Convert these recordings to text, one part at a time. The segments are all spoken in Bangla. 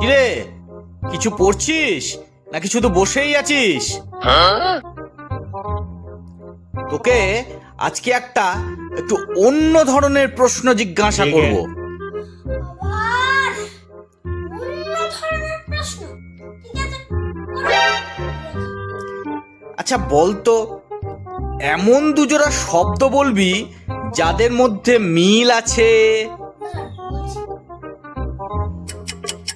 কিরে কিছু পড়ছিস? নাকি শুধু বসেই আছিস? তোকে আজকে একটা একটু অন্য ধরনের প্রশ্ন জিজ্ঞাসা করব। আবার অন্য ধরনের প্রশ্ন? ঠিক আছে করো। আচ্ছা বলতো এমন দুজোড়া শব্দ বলবি যাদের মধ্যে মিল আছে?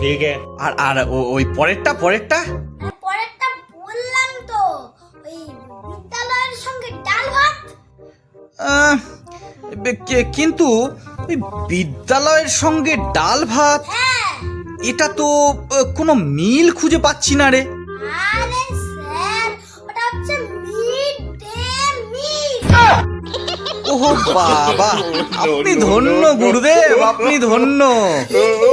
ঠিক আর আর ও- ওই পরেরটা পরেরটা? হ্যাঁ, পরেরটা বললাম তো। ওই বিদ্যালয়ের সঙ্গে ডাল ভাত? কে- কিন্তু বিদ্যালয়ের সঙ্গে ডাল ভাত? হ্যাঁ। এটা তো কোনো মিল খুঁজে পাচ্ছি না রে। আরে বাবা আপনি ধন্য গুরুদেব আপনি ধন্য। ও